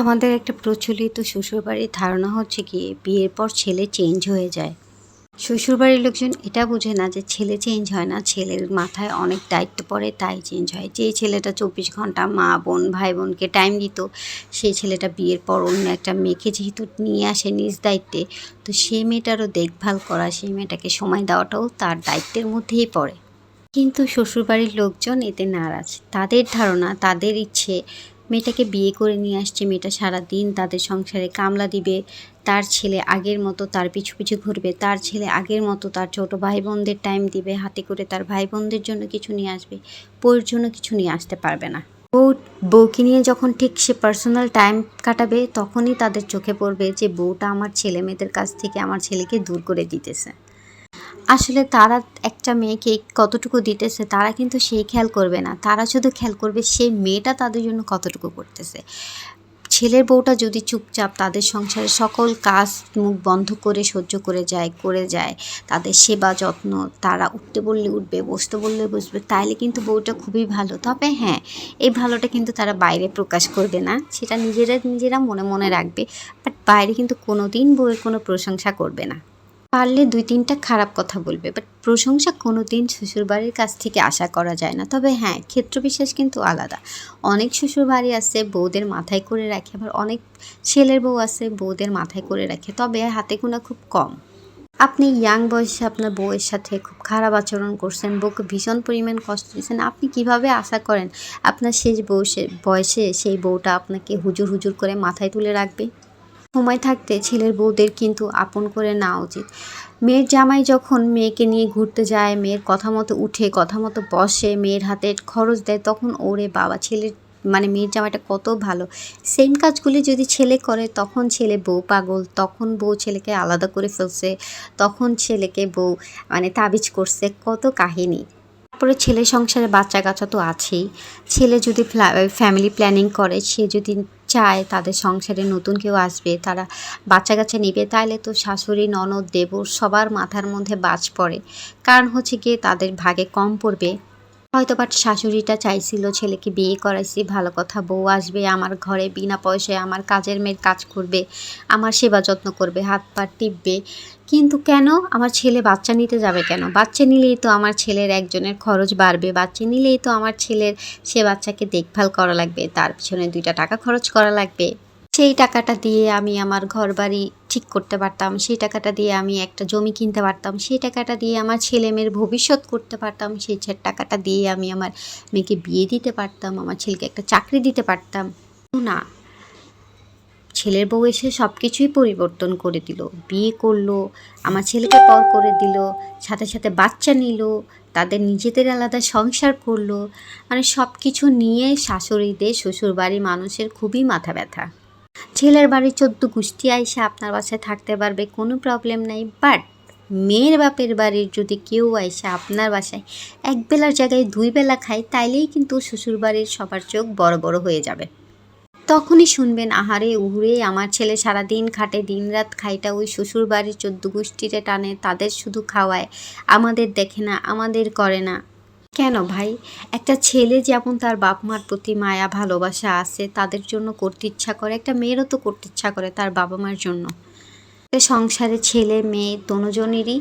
আমাদের একটা প্রচলিত শ্বশুরবাড়ির ধারণা হচ্ছে কি, বিয়ের পর ছেলে চেঞ্জ হয়ে যায়। শ্বশুরবাড়ির লোকজন এটা বোঝে না যে ছেলে চেঞ্জ হয় না, ছেলের মাথায় অনেক দায়িত্ব পড়ে তাই চেঞ্জ হয়। যে ছেলেটা চব্বিশ ঘণ্টা মা, বোন, ভাই, বোনকে টাইম দিত, সেই ছেলেটা বিয়ের পর অন্য একটা মেয়েকে যেহেতু নিয়ে আসে নিজ দায়িত্বে, তো সেই মেয়েটারও দেখভাল করা সেই মেয়েটাকে সময় দেওয়াটাও তার দায়িত্বের মধ্যেই পড়ে। কিন্তু শ্বশুরবাড়ির লোকজন এতে নারাজ। তাদের ধারণা, তাদের ইচ্ছে মেয়েটাকে বিয়ে করে নিয়ে আসছে মেয়েটা সারা দিন তাদের সংসারে কামলা দিবে, তার ছেলে আগের মতো তার পিছু পিছু ঘুরবে, তার ছেলে আগের মতো তার ছোট ভাই বোনদের টাইম দিবে, হাতে করে তার ভাই বোনদের জন্য কিছু নিয়ে আসবে, বউয়ের জন্য কিছু নিয়ে আসতে পারবে না। বউ বউকে নিয়ে যখন ঠিক সে পার্সোনাল টাইম কাটাবে, তখনই তাদের চোখে পড়বে যে বউটা আমার ছেলে মেয়েদের কাছ থেকে আমার ছেলেকে দূর করে দিতেছে। আসলে তারা একটা মেয়েকে কতটুকু দিতেছে, তারা কিন্তু সেই খেয়াল করবে না। তারা শুধু খেয়াল করবে সেই মেয়েটা তাদের জন্য কতটুকু করতেছে। ছেলের বউটা যদি চুপচাপ তাদের সংসারের সকল কাজ মুখ বন্ধ করে, সহ্য করে যায় করে যায়, তাদের সেবা যত্ন, তারা উঠতে বললে উঠবে, বসতে বললে বসবে, তাইলে কিন্তু বউটা খুবই ভালো। তবে হ্যাঁ এই ভালোটা কিন্তু তারা বাইরে প্রকাশ করবে না, সেটা নিজেরা নিজেরা মনে মনে রাখবে, বাট বাইরে কিন্তু কোনো দিন বউয়ের কোনো প্রশংসা করবে না। পারলে দুই তিনটা খারাপ কথা বলবে বাট প্রশংসা কোনো দিন শ্বশুরবাড়ির কাছ থেকে আশা করা যায় না। তবে হ্যাঁ ক্ষেত্রবিশেষ কিন্তু আলাদা। অনেক শ্বশুরবাড়ি আছে বউদের মাথায় করে রাখে, আবার অনেক ছেলের বউ আছে বউদের মাথায় করে রাখে, তবে হাতে গোনা খুব কম। আপনি ইয়াং বয়সে আপনার বউয়ের সাথে খুব খারাপ আচরণ করছেন, বউকে ভীষণ পরিমাণ কষ্ট দিচ্ছেন, আপনি কীভাবে আশা করেন আপনার শেষ বয়সে বয়সে সেই বউটা আপনাকে হুজুর হুজুর করে মাথায় তুলে রাখবে? সময় থাকতে ছেলের বউদের কিন্তু আপন করে নেওয়া উচিত। মেয়ের জামাই যখন মেয়েকে নিয়ে ঘুরতে যায়, মেয়ের কথা মতো উঠে, কথা মতো বসে, মেয়ের হাতে খরচ দেয়, তখন ওরে বাবা, ছেলের মানে মেয়ের জামাইটা কত ভালো। সেম কাজগুলি যদি ছেলে করে, তখন ছেলে বউ পাগল, তখন বউ ছেলেকে আলাদা করে ফেলছে, তখন ছেলেকে বউ মানে তাবিজ করছে, কত কাহিনী। তারপরে ছেলে সংসারে বাচ্চা কাচ্চা তো আছেই। ছেলে যদি ফ্যামিলি প্ল্যানিং করে, সে যদি চায়, তাদের সংসারে নতুন কেউ আসবে, তারা বাচ্চা কাচ্চা নেবে তাহলে তো শাশুড়ি, ননদ, দেবর সবার মাথার মধ্যে বাজ পড়ে। কারণ হচ্ছে গিয়ে তাদের ভাগে কম পড়বে। হয়তো বাট শাশুড়িটা চাইছিল ছেলেকে বিয়ে করাইছি, ভালো কথা, বউ আসবে, আমার ঘরে বিনা পয়সায় আমার কাজের মেয়ের কাজ করবে, আমার সেবা যত্ন করবে, হাত পা টিপবে। কিন্তু কেন? আমার ছেলে বাচ্চা নিতে যাবে কেন? বাচ্চা নিলেই তো আমার ছেলের একজনের খরচ বাড়বে, বাচ্চা নিলেই তো আমার ছেলের সে বাচ্চাকে দেখভাল করা লাগবে, তার পিছনে দুইটা টাকা খরচ করা লাগবে। সেই টাকাটা দিয়ে আমি আমার ঘর বাড়ি ঠিক করতে পারতাম, সেই টাকাটা দিয়ে আমি একটা জমি কিনতে পারতাম, সেই টাকাটা দিয়ে আমার ছেলে মেয়ের ভবিষ্যৎ করতে পারতাম, সেই টাকাটা দিয়ে আমি আমার মেয়েকে বিয়ে দিতে পারতাম, আমার ছেলেকে একটা চাকরি দিতে পারতাম। না, ছেলের বউ এসে সব কিছুই পরিবর্তন করে দিল। বিয়ে করল, আমার ছেলেকে পর করে দিল, সাথে সাথে বাচ্চা নিল, তাদের নিজেদের আলাদা সংসার করল। মানে সব কিছু নিয়ে শাশুড়িদের, শ্বশুরবাড়ির মানুষের খুবই মাথা ব্যথা। ছেলের বাড়ির চোদ্দ গুষ্টি আইসে আপনার বাসায় থাকতে পারবে, কোনো প্রবলেম নাই। বাট মেয়ের বাপের বাড়ির যদি কেউ আইসে আপনার বাসায় এক বেলার জায়গায় দুই বেলা খায়, তাইলেই কিন্তু শ্বশুরবাড়ির সবার চোখ বড় বড় হয়ে যাবে। তখনই শুনবেন, আহারে উহুরে, আমার ছেলে সারাদিন খাটে, দিনরাত খাইটা ওই শ্বশুর বাড়ির চোদ্দ গোষ্ঠীতে টানে, তাদের শুধু খাওয়ায়। আমাদের দেখে না, আমাদের করে না। কেন ভাই? একটা ছেলে যেমন তার বাপ মার প্রতি মায়া, ভালোবাসা আছে, তাদের জন্য করতে ইচ্ছা করে, একটা মেয়েরও তো করতে ইচ্ছা করে তার বাবা মার জন্য। একটা সংসারে ছেলে, মেয়ে দোনোজনেরই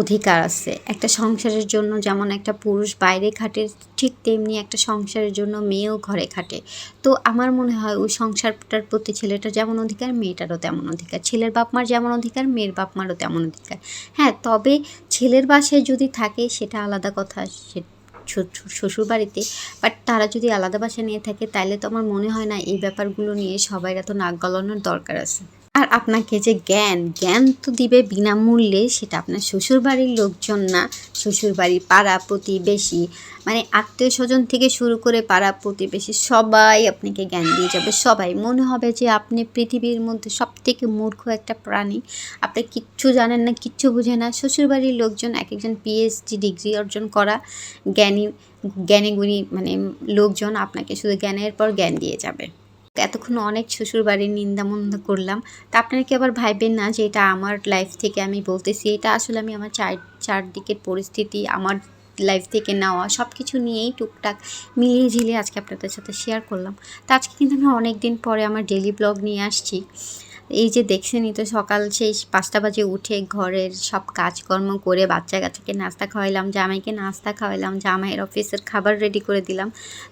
অধিকার আছে। একটা সংসারের জন্য যেমন একটা পুরুষ বাইরে খাটে, ঠিক তেমনি একটা সংসারের জন্য মেয়েও ঘরে খাটে। তো আমার মনে হয় ওই সংসারটার প্রতি ছেলেটার যেমন অধিকার, মেয়েটারও তেমন অধিকার। ছেলের বাপ মার যেমন অধিকার, মেয়ের বাপ মারও তেমন অধিকার। হ্যাঁ তবে ছেলের বাসায় যদি থাকে, সেটা আলাদা কথা, সে শ্বশুর বাড়িতে বাট তারা যদি আলাদা বাসা নিয়ে থাকে তাহলে তো আমার মনে হয় না এই ব্যাপারগুলো নিয়ে সবাই এত নাক গলানোর দরকার আছে। আর আপনাকে যে জ্ঞান জ্ঞান তো দিবে বিনামূল্যে, সেটা আপনার শ্বশুরবাড়ির লোকজন না। শ্বশুরবাড়ির পাড়া প্রতিবেশী মানে আত্মীয় স্বজন থেকে শুরু করে পাড়া প্রতিবেশী, সবাই আপনাকে জ্ঞান দিয়ে যাবে। সবাই, মনে হবে যে আপনি পৃথিবীর মধ্যে সব থেকে মূর্খ একটা প্রাণী। আপনি কিচ্ছু জানেন না, কিচ্ছু বুঝে না। শ্বশুরবাড়ির লোকজন, এক একজন পিএইচডি ডিগ্রি অর্জন করা, জ্ঞানী জ্ঞানীগুণী মানে লোকজন আপনাকে শুধু জ্ঞানের পর জ্ঞান দিয়ে যাবে। এতক্ষণ অনেক শ্বশুর বাড়ির নিন্দা মন্দা করলাম। তা আপনারা কি আবার ভাইবেন না যে এটা আমার লাইফ থেকে আমি বলতেছি? এটা আসলে আমি আমার চার, চারদিকের পরিস্থিতি, আমার লাইফ থেকে নেওয়া সব কিছু নিয়েই টুকটাক মিলিয়ে ঝিলিয়ে আজকে আপনাদের সাথে শেয়ার করলাম। তা আজকে কিন্তু আমি অনেক দিন পরে আমার ডেলি ব্লগ নিয়ে আসছি। এই যে দেখছেনই তো সকাল সেই পাঁচটা বাজে উঠে ঘরের সব কাজকর্ম করে বাচ্চা কাচ্চাকে নাস্তা খাওয়াইলাম, জামাইকে নাস্তা খাওয়াইলাম, জামাইয়ের অফিসের খাবার রেডি করে দিলাম।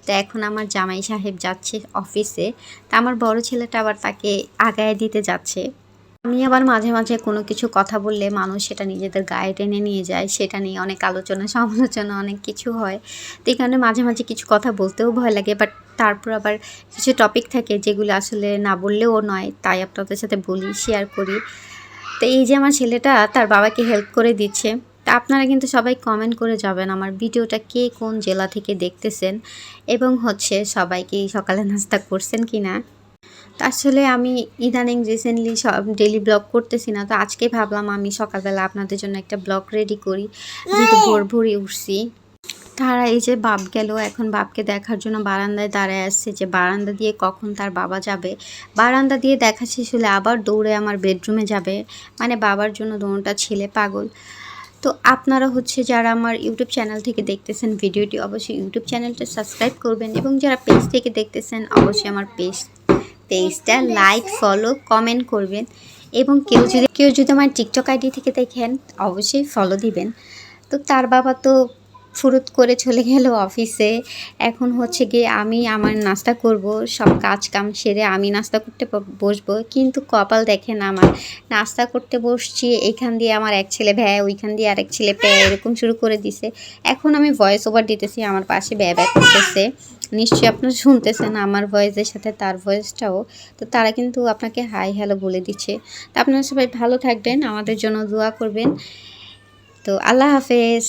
তো এখন আমার জামাই সাহেব যাচ্ছে অফিসে তা আমার বড় ছেলেটা আবার তাকে আগায় দিতে যাচ্ছে। আমি আবার মাঝে মাঝে কোনো কিছু কথা বললে মানুষ সেটা নিজেদের গায়ে টেনে নিয়ে যায়, সেটা নিয়ে অনেক আলোচনা, সমালোচনা, অনেক কিছু হয়। তো এই কারণে মাঝে মাঝে কিছু কথা বলতেও ভয় লাগে বাট তারপর আবার কিছু টপিক থাকে যেগুলো আসলে না বললেও নয়, তাই আপনাদের সাথে বলি শেয়ার করি। তো এই যে আমার ছেলেটা, তার বাবাকে হেল্প করে দিচ্ছে। তা আপনারা কিন্তু সবাই কমেন্ট করে যাবেন আমার ভিডিওটা কে কোন জেলা থেকে দেখতেছেন এবং হচ্ছে সবাইকে সকালে নাস্তা করছেন কি না আসলে আমি ইদানিং রিসেন্টলি সব ডেলি ব্লগ করতেছি না তো আজকে ভাবলাম আমি সকালবেলা আপনাদের জন্য একটা ব্লগ রেডি করি। যেহেতু ভোর ভোরই উঠছি। তারা এই যে বাপ গেল এখন বাপকে দেখার জন্য বারান্দায় দাঁড়ায় আসছে যে বারান্দা দিয়ে কখন তার বাবা যাবে। বারান্দা দিয়ে দেখা শেষ হলে আবার দৌড়ে আমার বেডরুমে যাবে। মানে বাবার জন্য দোনোটা ছেলে পাগল। তো আপনারা হচ্ছে যারা আমার ইউটিউব চ্যানেল থেকে দেখতেছেন ভিডিওটি অবশ্যই ইউটিউব চ্যানেলটা সাবস্ক্রাইব করবেন এবং যারা পেজ থেকে দেখতেছেন অবশ্যই আমার পেজ পেজটা লাইক ফলো কমেন্ট করবেন। এবং কেউ যদি কেউ যদি আমার টিকটক আইডি থেকে দেখেন, অবশ্যই ফলো দিবেন। তো তার বাবা তো ফুরুত করে চলে গেল অফিসে এখন হচ্ছে গিয়ে আমি আমার নাস্তা করব, সব কাজ কাম সেরে আমি নাস্তা করতে বসবো। কিন্তু কপাল দেখেন আমার। নাস্তা করতে বসছি, এখান দিয়ে আমার এক ছেলে ভ্যা, ওইখান দিয়ে আরেক ছেলে প্যা, এরকম শুরু করে দিছে। এখন আমি ভয়েস ওভার দিতেছি, আমার পাশে ব্যা ব্যা করতেছে। নিশ্চয়ই আপনারা শুনতেছেন আমার ভয়েসের সাথে তার ভয়েসটাও তো তারা কিন্তু আপনাকে হাই হ্যালো বলে দিচ্ছে। তো আপনারা সবাই ভালো থাকবেন, আমাদের জন্য দোয়া করবেন। তো আল্লাহ হাফেজ।